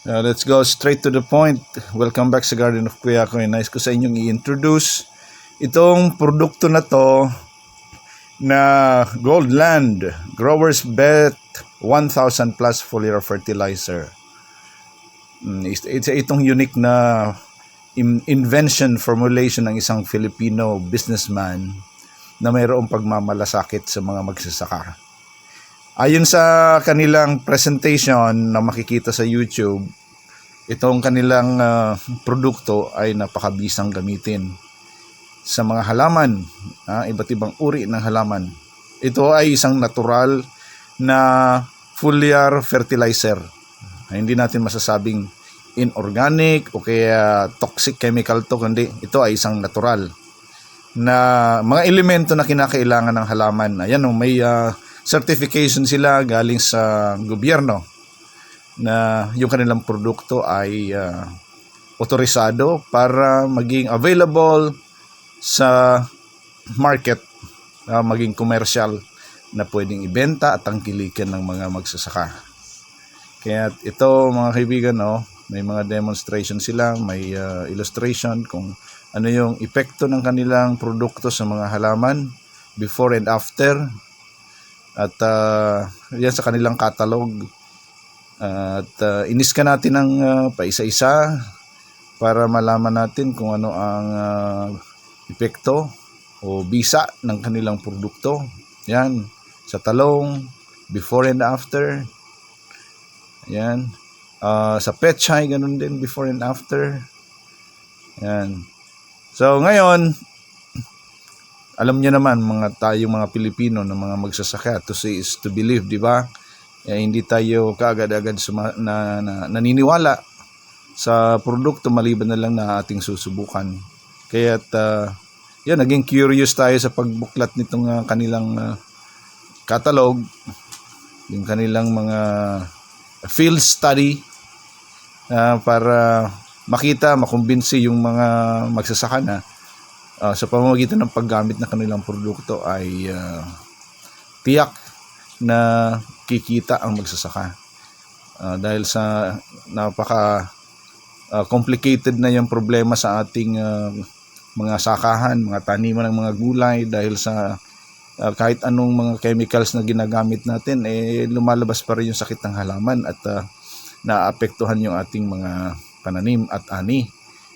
Uh, let's go straight to the point. Welcome back sa Garden of Kuya ko. Nice ko sa inyong i-introduce itong produkto na to na Goldland Growers Bet 1000 plus foliar fertilizer. Mm, It's, it's itong unique na in- invention formulation ng isang Filipino businessman na mayroong pagmamalasakit sa mga magsasaka. Ayon sa kanilang presentation na makikita sa YouTube, itong kanilang ah, produkto ay napakabisang gamitin sa mga halaman, ah, iba't ibang uri ng halaman. Ito ay isang natural na foliar fertilizer. Hindi natin masasabing inorganic o kaya toxic chemical to, kundi ito ay isang natural na mga elemento na kinakailangan ng halaman. Ayan, oh, may ah, certification sila galing sa gobyerno na yung kanilang produkto ay ah, otorisado para maging available sa market, ah, maging commercial na pwedeng ibenta at tangkilikan ng mga magsasaka. Kaya ito mga kaibigan, no, may mga demonstration sila, may ah, illustration kung ano yung epekto ng kanilang produkto sa mga halaman before and after at ah, yan sa kanilang catalog. At uh, iniskan natin ng ah, paisa-isa para malaman natin kung ano ang ah, epekto o bisa ng kanilang produkto. Yan sa talong before and after. Yan Ah, sa pechay ganun din before and after. Yan. So ngayon alam niyo naman mga tayo mga Pilipino na mga magsasaka to say is to believe, di ba? Eh, hindi tayo kaagad-agad suma- na, na, naniniwala sa produkto maliban na lang na ating susubukan. Kaya uh, yan, naging curious tayo sa pagbuklat nitong ah, kanilang ah, catalog, yung kanilang mga field study ah, para makita, makumbinsi yung mga magsasaka na ah, sa pamamagitan ng paggamit ng kanilang produkto ay ah, tiyak na kikita ang magsasaka. Ah, dahil sa napaka ah, complicated na yung problema sa ating ah, mga sakahan, mga taniman ng mga gulay dahil sa ah, kahit anong mga chemicals na ginagamit natin eh lumalabas pa rin yung sakit ng halaman at ah, naapektuhan yung ating mga pananim at ani.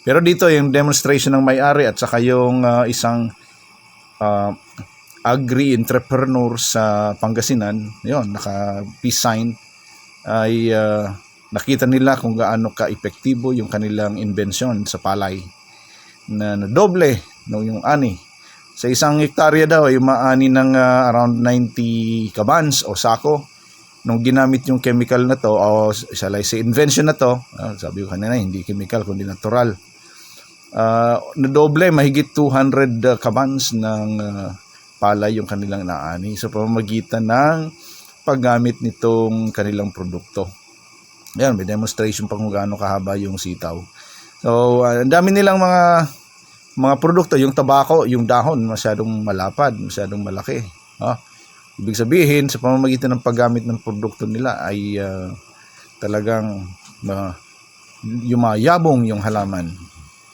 Pero dito yung demonstration ng may-ari at saka yung ah, isang ah, agri-entrepreneur sa Pangasinan, yon naka peace sign ay ah, nakita nila kung gaano ka-epektibo yung kanilang inbensyon sa palay na, na doble no yung ani. Sa isang hektarya daw ay maani ng ah, around 90 kabans o sako nung ginamit yung chemical na to o say invention na to ah, sabi ko kanina hindi chemical kundi natural uh, nadoble mahigit 200 uh, kabans ng uh, palay yung kanilang naani sa pamamagitan ng paggamit nitong kanilang produkto. Yan, may demonstration pa kung gaano kahaba yung sitaw. So, uh, ang dami nilang mga mga produkto, yung tabako, yung dahon, masyadong malapad, masyadong malaki. Ah, ibig sabihin, sa pamamagitan ng paggamit ng produkto nila ay ah, talagang uh, yumayabong yung halaman.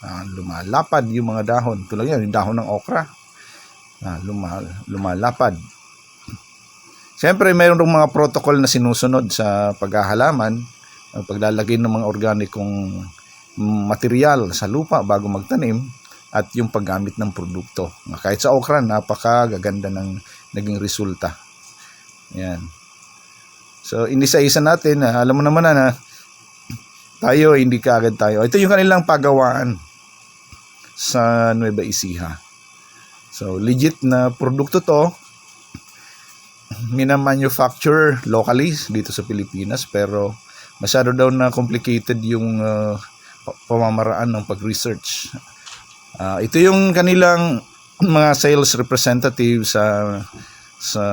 Ah, lumalapad yung mga dahon. Tulad yan, yung dahon ng okra. Ah, luma, lumalapad. Siyempre, mayroon dong mga protocol na sinusunod sa paghahalaman, paglalagay ng mga organikong material sa lupa bago magtanim at yung paggamit ng produkto. Kahit sa okra, napakagaganda ng naging resulta. Yan. So, inisa-isa natin, ah, alam mo naman na, na tayo, hindi kaagad tayo. Ito yung kanilang pagawaan sa Nueva Ecija. So, legit na produkto to. Mina-manufacture locally dito sa Pilipinas pero masyado daw na complicated yung uh, pamamaraan ng pag-research. Ah, ito yung kanilang mga sales representative sa sa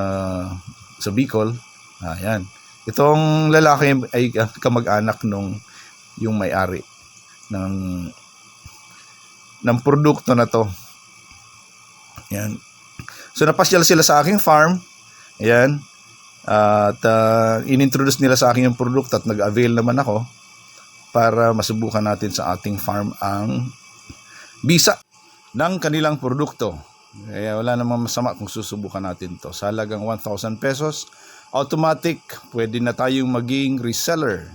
sa Bicol. Ayan. Itong lalaki ay kamag-anak nung yung may-ari ng ng produkto na to. Yan. So napasyal sila sa aking farm. Ayan. At uh, inintroduce nila sa akin yung produkto at nag-avail naman ako. para masubukan natin sa ating farm ang bisa ng kanilang produkto. Kaya wala namang masama kung susubukan natin to. Sa halagang 1,000 pesos, automatic, pwede na tayong maging reseller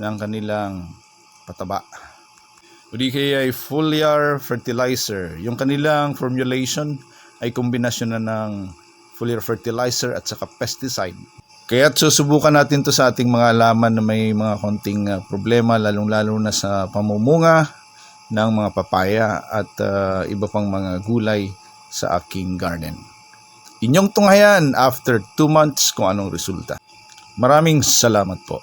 ng kanilang pataba. O di kaya ay foliar fertilizer. Yung kanilang formulation ay kombinasyon na ng foliar fertilizer at saka pesticide. Kaya susubukan natin to sa ating mga laman na may mga konting uh, problema, lalong-lalo na sa pamumunga ng mga papaya at uh, iba pang mga gulay sa aking garden. Inyong tunghayan after 2 months kung anong resulta. Maraming salamat po.